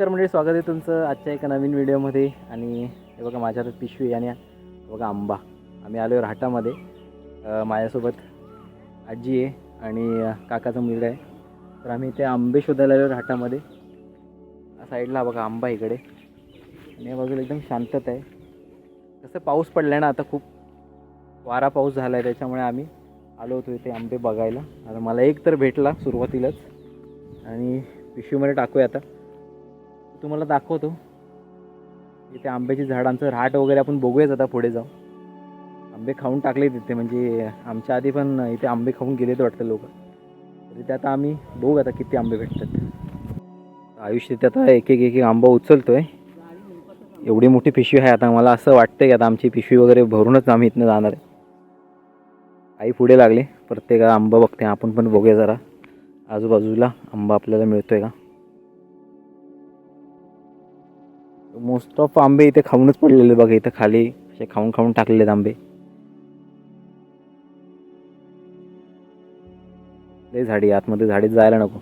नमस्कार म्हणजे स्वागत आहे तुमचं आजच्या एका नवीन व्हिडिओमध्ये. आणि हे बघा माझ्या हातात पिशवी आणि बघा आंबा. आम्ही आलो आहे राहटामध्ये माझ्यासोबत आजी आहे आणि काकाचा मुलगा आहे. तर आम्ही इथे आंबे शोधायला आलो राहटामध्ये. साईडला बघा आंबा इकडे. आणि या बाजूला एकदम शांतता आहे. कसं पाऊस पडला आहे ना आता खूप वारा पाऊस झाला आहे त्याच्यामुळे आम्ही आलो होतो इथे आंबे बघायला. आता मला एक तर भेटला सुरुवातीलाच. आणि पिशवीमध्ये टाकूया आता. तुम्हाला दाखवतो. इथे आंब्याची झाडांचं राहाट वगैरे आपण बघूयाच आता पुढे जाऊ आंबे खाऊन टाकले तिथे म्हणजे आमच्या आधी पण इथे आंबे खाऊन गेलेत वाटतं लोक. तर इथे आता आम्ही बघू आता किती आंबे भेटतात. आयुष्य ते आता एक एक एक एक आंबा आहे एवढी मोठी पिशवी आहे आता मला असं वाटतं की आता आमची पिशवी वगैरे भरूनच आम्ही इथनं जाणार आहे. आई पुढे लागले प्रत्येक आंबा बघते आपण पण बघूया जरा. आजूबाजूला आंबा आपल्याला मिळतोय का? मोस्ट ऑफ आंबे इथे खाऊनच पडलेले बघा इथं खाली असे खाऊन खाऊन टाकलेले आंबे. लय झाडी आतमध्ये झाडीत जायला नको.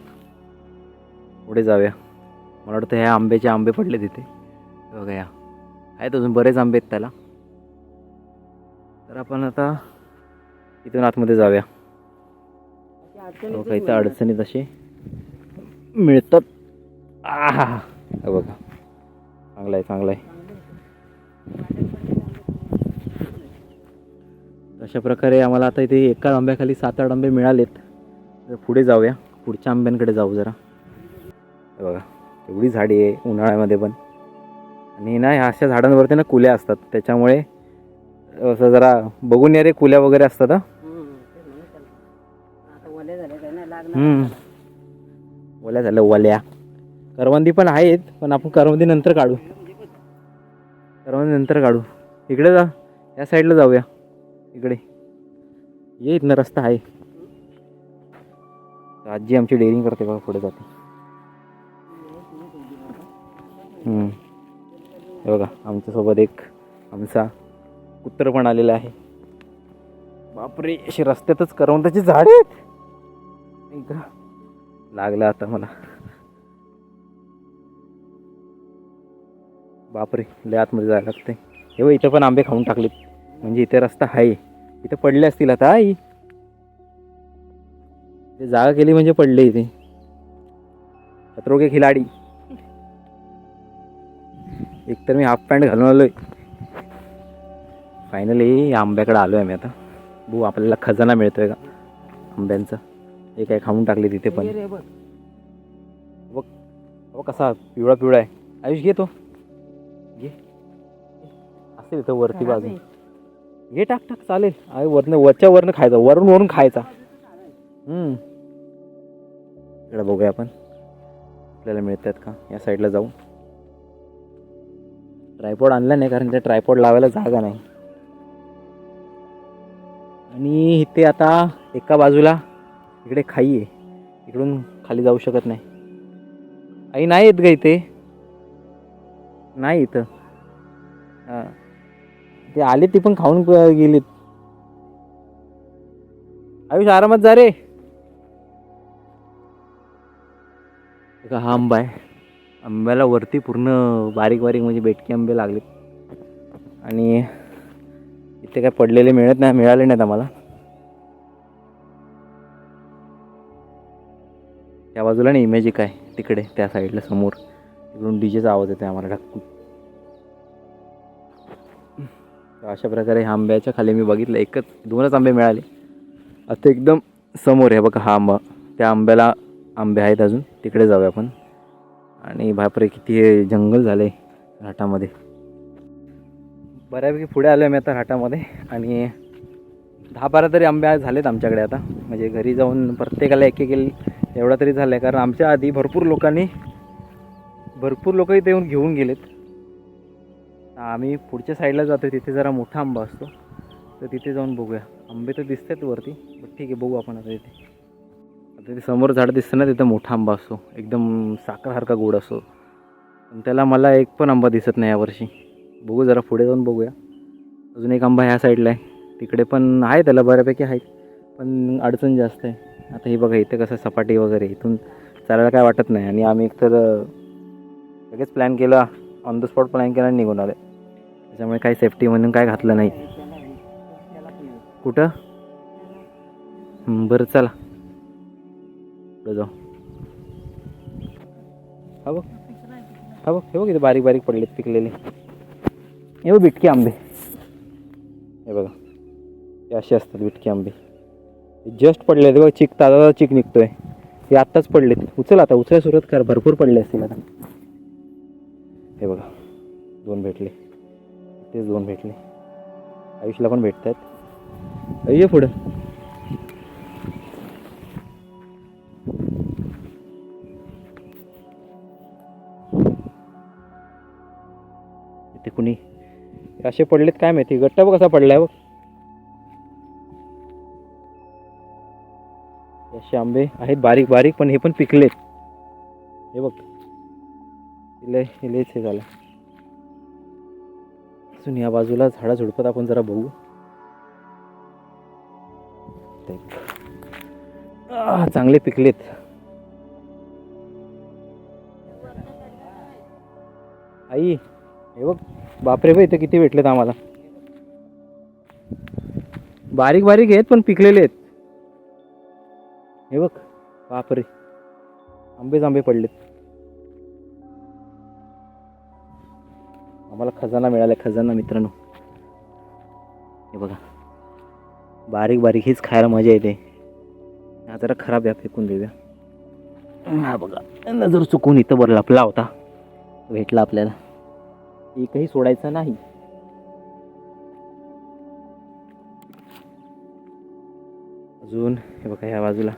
पुढे जाऊया. मला वाटतं ह्या आंब्याचे आंबे पडले तिथे बघा या आहेत अजून बरेच आंबे आहेत त्याला. तर आपण आता इथून आतमध्ये जाऊया. बघा इथं अडचणीत असे मिळतात. आ बघा. चांगलं आहे चांगलं आहे अशा प्रकारे आम्हाला आता इथे एका आंब्याखाली सात आठ आंबे मिळालेत. तर पुढे जाऊया. पुढच्या आंब्यांकडे जाऊ जरा. बघा एवढी झाडी आहे उन्हाळ्यामध्ये पण. आणि ना ह्या अशा झाडांवरती ना कुल्या असतात. त्याच्यामुळे असं जरा बघून या रे कुल्या वगैरे असतात हा. ओल्या झाल्या ओल्या. करवंदी पण आहेत पण आपण करवंदी नंतर काढू. करवंदी नंतर काढू. इकडे जा या साईडला जाऊया. इकडे. ये इथनं रस्ता आहे. आजी आमची डेअरिंग करते बघा पुढे जाते. हे बघा आमच्यासोबत एक आमचा कुत्र पण आलेला आहे. बापरे अशी रस्त्यातच करवंदाची झाड आहेत. लागलं आता मला. बापरे लय आतमध्ये जायला लागते हे बघ इथं पण आंबे खाऊन टाकलेत. म्हणजे इथे रस्ता आहे. इथे पडले असतील आता आई. इथे जागा केली म्हणजे पडले इथे. खतरो के खिलाडी एकतर मी हाफ पॅन्ट घालून आलोय. फायनली आंब्याकडे आलोय आम्ही आता. बघू आपल्याला खजाना मिळतोय का? आंब्यांचा. हे काय खाऊन टाकले तिथे पण. बघ. कसा पिवळा पिवळा आहे. आयुष घे तो. घे असेल इथं वरती बाजू घे टाक टाक चालेल. आहे वरनं वरच्या वरनं खायचा वरून वरून खायचा. हम्म. इकडे बघूया आपण. आपल्याला मिळतात का? या साईडला जाऊ. ट्रायपॉड आणला नाही कारण त्या ट्रायपॉड लावायला जागा नाही. आणि इथे आता एका बाजूला इकडे खाई आहे. इकडून खाली जाऊ शकत नाही. आई नाही येत ग इथे. नाही इथं. हां. ते आले ती पण खाऊन प- गेलीत. आयुष आरामात जा रे. का हा आंबा आहे. आंब्याला वरती पूर्ण बारीक बारीक म्हणजे बेटके आंबे लागलेत. आणि इथे काय पडलेले मिळत नाही मिळाले नाहीत आम्हाला. त्या बाजूला नाही इमेजिक आहे तिकडे त्या साईडला समोर. तिकडून डीजेचा आवाज येतो आम्हाला ढकून तर अशा प्रकारे ह्या आंब्याच्या खाली मी बघितलं एकच दोनच आंबे मिळाले. आता एकदम समोर आहे बघा हा आंबा. त्या आंब्याला आंबे आहेत अजून तिकडे जाऊया आपण. आणि बापरे किती हे जंगल झालं आहे घाटामध्ये. बऱ्यापैकी पुढे आलो आहे मी आता घाटामध्ये. आणि दहा बारा तरी आंबे झालेत आमच्याकडे आता. म्हणजे घरी जाऊन प्रत्येकाला एक एक एवढा तरी झाला आहे कारण आमच्या आधी भरपूर लोकांनी भरपूर लोक इथे येऊन घेऊन गेलेत. आम्ही पुढच्या साईडला जातो तिथे जरा मोठा आंबा असतो. तर तिथे जाऊन बघूया. आंबे तर दिसतात वरती बट ठीक आहे बघू आपण आता तिथे. आता ते समोर झाड दिसतं ना तिथं मोठा आंबा असतो. एकदम साखरसारखा गोड असतो. पण त्याला मला एक पण आंबा दिसत नाही यावर्षी. बघू जरा पुढे जाऊन बघूया. अजून एक आंबा ह्या साईडला आहे. तिकडे पण आहे त्याला बऱ्यापैकी आहेत. पण अडचण जास्त आहे. आता हे बघा इथं कसं सपाटी वगैरे इथून चालायला काय वाटत नाही. आणि आम्ही एकतर लगेच प्लॅन केला ऑन द स्पॉट प्लॅन केला आणि निघून आले त्याच्यामुळे काही सेफ्टी म्हणून काय घातलं नाही. कुठं? बरं चला. पुढे जाऊ. हा बघ. हा बघ हे बघ इथे बारीक बारीक पडलेत पिकलेले. हे बघ बिटके आंबे. हे बघा. हे असे असतात बिटके आंबे. जस्ट पडले ते बघ चिक ताजा चिक निघतोय. हे आत्ताच पडलेत. उचल आता उचल्या सुरुवात कर. भरपूर पडले असतील आता. हे बघा. दोन भेटले. तेच दोन भेटले. आयुषला पण भेटत आहेत ये पुढं. इथे कुणी? असे पडलेत काय माहिती? गट्टा बघ कसा पडलाय बघ. असे आंबे आहेत बारीक बारीक पण हे पण पिकलेत. हे बघ. लय इलेच हे झालं. अजून या बाजूला झाडा झुडपत आपण जरा बघू. ते. चांगले पिकलेत. आई हे बघ बापरे बघ इथे किती भेटलेत आम्हाला. बारीक बारीक आहेत पण पिकलेले आहेत. हे बघ बापरे. आंबेच आंबे पडलेत. आम्हाला खजाना मिळाला खजाना मित्रांनो. हे बघा. बारीक बारीक हीच खायला मजा येते. हा जरा खराब आहे फेकून देऊया. हा बघा. नजर चुकून इथं बरं लपला होता भेटला आपल्याला. एकही सोडायचा नाही. अजून हे बघा ह्या बाजूला.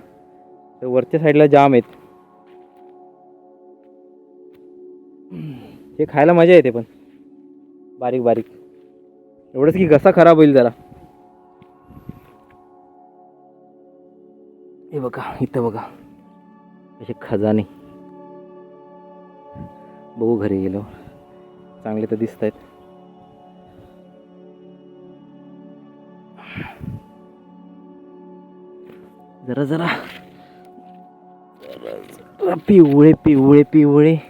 तर वरच्या साईडला जाम आहेत. हे खायला मजा येते पण. बारीक बारीक. एवढंच की घसा खराब होईल जरा. हे बघा इथं बघा. असे खजाने. बघू घरी गेलो. चांगले तर दिसत आहेत जरा जरा. जरा जरा पिवळे पिवळे पिवळे.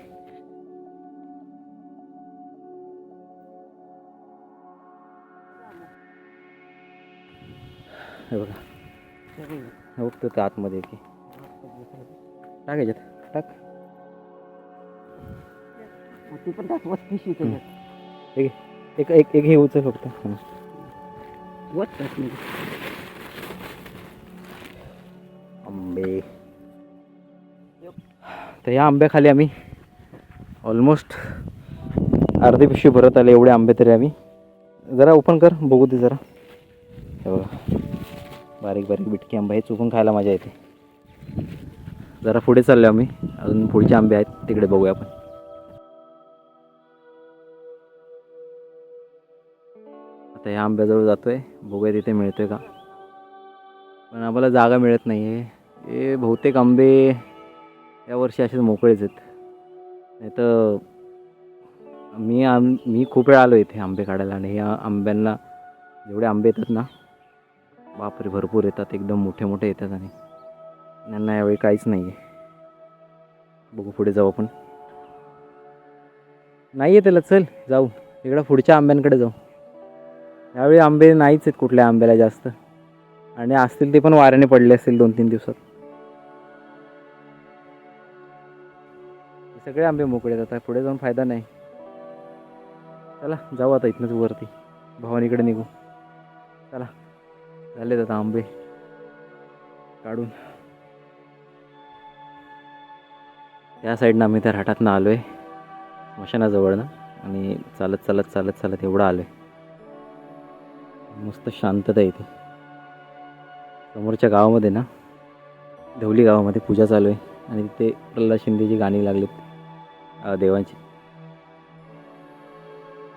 हे बघा. बघतो त्या आतमध्ये की. टाक याच्यात. टाक. ते पण दाखवत पिशवी त्याच्यात एक एक एक एक हे उचल फक्त. वचतात नाही आंबे. तर या आंब्याखाली आम्ही ऑलमोस्ट अर्धी पिशवी भरत आले. एवढे आंबे तरी आम्ही. जरा ओपन कर बघू दे जरा. हे बघा. बारीक बारीक बिटकी आंबा हे चुकून खायला मजा येते. जरा पुढे चाललो आम्ही. अजून पुढचे आंबे आहेत तिकडे बघूया आपण. आता ह्या आंब्याजवळ जातोय. बघूया तिथे मिळतोय का. पण आम्हाला जागा मिळत नाही आहे हे बहुतेक आंबे यावर्षी असेच मोकळेच आहेत. नाही तर मी आम मी खूप वेळा आलो इथे आंबे काढायला. आणि ह्या आंब्यांना जेवढे आंबे येतात ना बापरे भरपूर येतात एकदम मोठे मोठे येतात आणि त्यांना यावेळी काहीच नाही आहे बघू पुढे जाऊ आपण. नाही आहे त्याला चल जाऊ. इकडं पुढच्या आंब्यांकडे जाऊ. यावेळी आंबे नाहीच आहेत कुठल्या आंब्याला जास्त. आणि असतील ते पण वाऱ्याने पडले असतील दोन तीन दिवसात सगळे आंबे मोकळे आहेत आता. पुढे जाऊन फायदा नाही. चला जाऊ आता इथनंच वरती. भवानीकडे निघू. चला. झालेत आता आंबे. काढून. त्या साईडनं आम्ही त्या राटातनं आलो आहे स्मशानाजवळनं आणि चालत चालत चालत चालत एवढं आलो आहे मस्त शांतता इथे समोरच्या गावामध्ये ना धवली गावामध्ये पूजा चालू आहे आणि तिथे प्रल्हाद शिंदेची गाणी लागलीत. देवांची.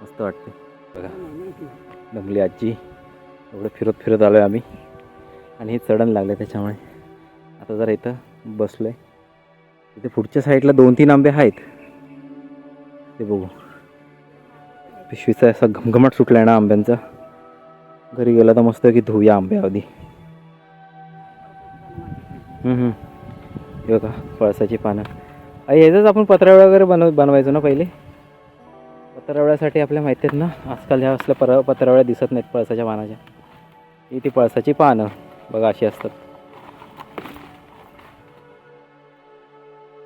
मस्त वाटते बघा. दमली आजी. एवढं फिरत फिरत आलो आहे आम्ही. आणि हे चढण लागले त्याच्यामुळे. आता जरा इथं बसलो आहे तिथे पुढच्या साईडला दोन तीन आंबे आहेत. ते बघू. पिशवीचा असा घमघमाट सुटला आहे ना आंब्यांचा. घरी गेला तर मस्त की धुऊया आंबे आधी का हे बघा पळसाची पानं. अरे ह्याचंच आपण पत्रावळ्या वगैरे बनव बनवायचो ना पहिले? पत्रावळ्यासाठी आपल्या माहिती आहेत ना? आजकाल ह्या असल्या पर पत्रावळ्या दिसत नाहीत पळसाच्या पानाच्या. ती पळसाची पानं बघा अशी असतात.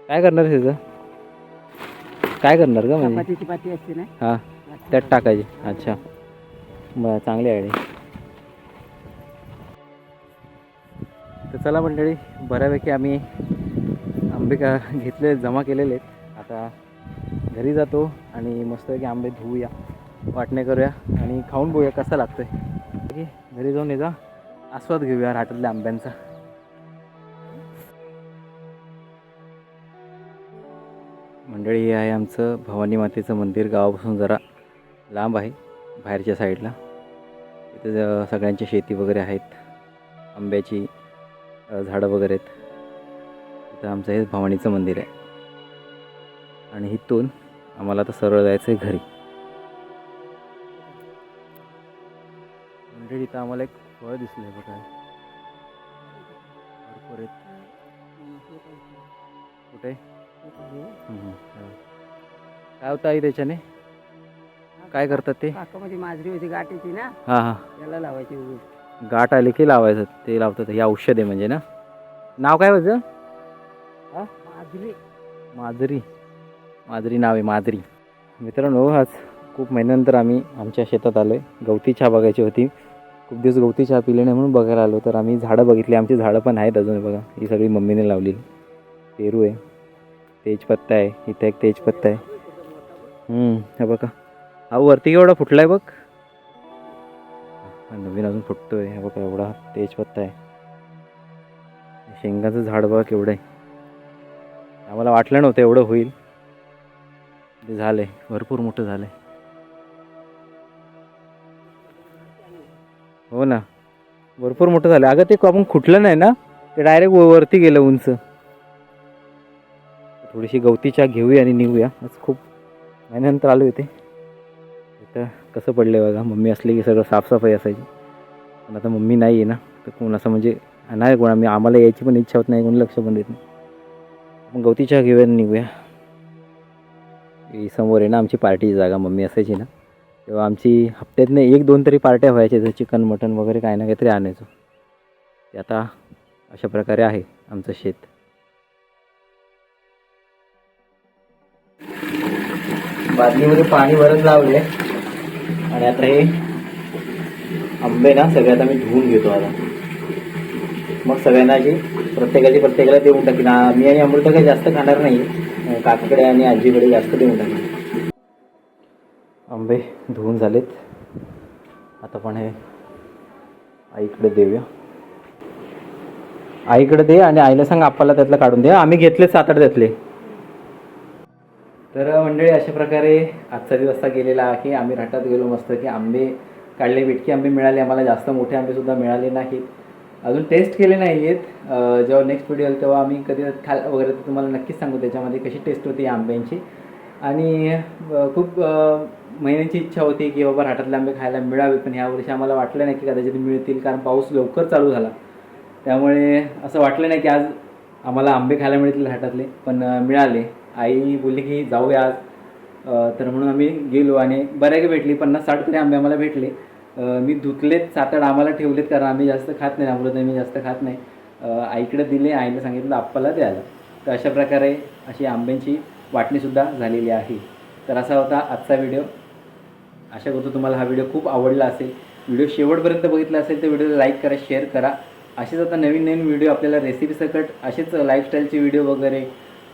काय करणार ह्याचं काय करणार का म्हणजे? चपातीची पाती असते ना? हां त्यात टाकायची. अच्छा. बरं चांगली आयडिया तर चला मंडळी बऱ्यापैकी आम्ही आंबे का घेतले जमा केलेले आहेत. आता घरी जातो आणि मस्तपैकी आंबे धुवूया वाटणे करूया आणि खाऊन बघूया कसा लागतोय. ओके घरी जाऊन याचा आस्वाद घेऊया राटातल्या आंब्यांचा. मंडळी हे आहे आमचं भवानी मातेचं मंदिर गावापासून जरा लांब आहे बाहेरच्या साईडला. इथे ज- सगळ्यांची शेती वगैरे आहेत. आंब्याची झाडं वगैरे आहेत. इथं आमचं हे भवानीचं मंदिर आहे. आणि इथून आम्हाला आता सरळ जायचं आहे घरी. इथं आम्हाला एक फळ दिसलं आहे बघा. भरपूर आहेत. कुठे. काय होतं आई त्याच्याने? काय करतात ते? काकामध्ये माजरी होती गाठीची ना. हां हां. त्याला लावायची उभी. गाठ आली की लावायचं. ते लावतात. हे औषध आहे म्हणजे ना. नाव काय माझं माजरी. माजरी. माजरी नाव आहे माजरी. मित्रांनो आज खूप महिन्यानंतर आम्ही आमच्या शेतात आलो आहे गवती चहा बघायची होती. खूप दिवस गवती चहा पिले नाही म्हणून बघायला आलो. तर आम्ही झाडं बघितली. आमची झाडं पण आहेत अजून बघा. ही सगळी मम्मीने लावलेली पेरू आहे. तेजपत्ता आहे. इथं एक तेजपत्ता आहे. हे बघा. हा वरती केवढा फुटला आहे बघ नवीन अजून फुटतोय. हे बघा एवढा तेजपत्ता आहे. शेंगाचं झाड बघा केवढं आहे. आम्हाला वाटलं नव्हतं एवढं होईल. ते आहे भरपूर मोठं झालं आहे हो ना. भरपूर मोठं झालं. अगं ते आपण खुटलं नाही ना ते डायरेक्ट वरती गेलं उंच. थोडीशी गवती चहा घेऊया आणि निघूया. आज खूप महिन्यानंतर आलो होते इथं कसं पडलं बघा. मम्मी असली की सगळं साफसफाई असायची. पण आता मम्मी नाही आहे ना तर कोण असं म्हणजे नाही कोण. आम्ही आम्हाला यायची पण इच्छा होत नाही कोणी लक्ष पण देत नाही. मग गवती चहा घेऊया आणि निघूया. ही समोर आहे ना आमची पार्टीची जागा. मम्मी असायची ना. तेव्हा आमची हप्त्यातनं एक दोन तरी पार्ट्या व्हायच्या जसं चिकन मटन वगैरे काही ना काहीतरी आणायचो. ते आता अशा प्रकारे आहे आमचं शेत. बादलीमध्ये पाणी भरत लावले आणि आता हे आंबे ना सगळ्यात आम्ही धुवून घेतो आता. मग सगळ्यांना जे प्रत्येकाची प्रत्येकाला देऊन टाकीन. ना मी आणि अमृता काही जास्त खाणार नाही अं, काकाकडे आणि आजीकडे जास्त देऊन टाकीन. आंबे धुवून झालेत. आता पण हे आईकडे देऊया. आईकडे दे आणि आईला सांग आपल्याला त्यातलं काढून दे. आम्ही घेतले सात आठ त्यातले. तर मंडळी अशा प्रकारे आजचा दिवस असा गेलेला आहे आम्ही राटात गेलो मस्त की आंबे काढले विटकी आंबे मिळाले. आम्हाला जास्त मोठे आंबेसुद्धा मिळाले नाहीत. अजून टेस्ट केले नाही आहेत जेव्हा नेक्स्ट व्हिडिओ आला तेव्हा आम्ही कधी खाल वगैरे तर तुम्हाला नक्कीच सांगू त्याच्यामध्ये कशी टेस्ट होती आंब्यांची. आणि खूप महिन्यांची इच्छा होती की बाबा राठातले आंबे खायला मिळावे पण ह्या वर्षी आम्हाला वाटलं नाही की कदाचित मिळतील कारण पाऊस लवकर चालू झाला. त्यामुळे असं वाटलं नाही की आज आम्हाला आंबे खायला मिळतील राठातले पण मिळाले. आई बोलली की जाऊया आज. तर म्हणून आम्ही गेलो आणि बऱ्यापैकी भेटली पन्नास साठ तरी आंबे आम्हाला भेटले. मी धुतलेत सात आठ आम्हाला ठेवलेत कारण आम्ही जास्त खात नाही अमृत मी जास्त खात नाही. आईकडे दिले आईने सांगितलं आप्पाला द्यायला. तर अशा प्रकारे अशी आंब्यांची वाटणीसुद्धा झालेली आहे. तर असा होता आजचा व्हिडिओ आशा करतो तुम्हाला हा व्हिडिओ खूप आवडला असेल. व्हिडिओ शेवटपर्यंत बघितला असेल तर व्हिडिओला लाईक करा शेअर करा. असेच आता नवीन नवीन व्हिडिओ आपल्याला रेसिपीसकट असेच लाईफस्टाईलचे व्हिडिओ वगैरे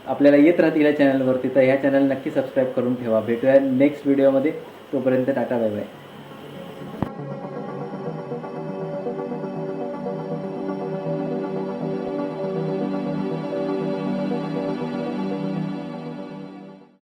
आपल्याला येत राहतील या चॅनलवरती तर ह्या चॅनल नक्की सबस्क्राईब करून ठेवा. भेटूया नेक्स्ट व्हिडिओमध्ये तोपर्यंत टाटा बाय बाय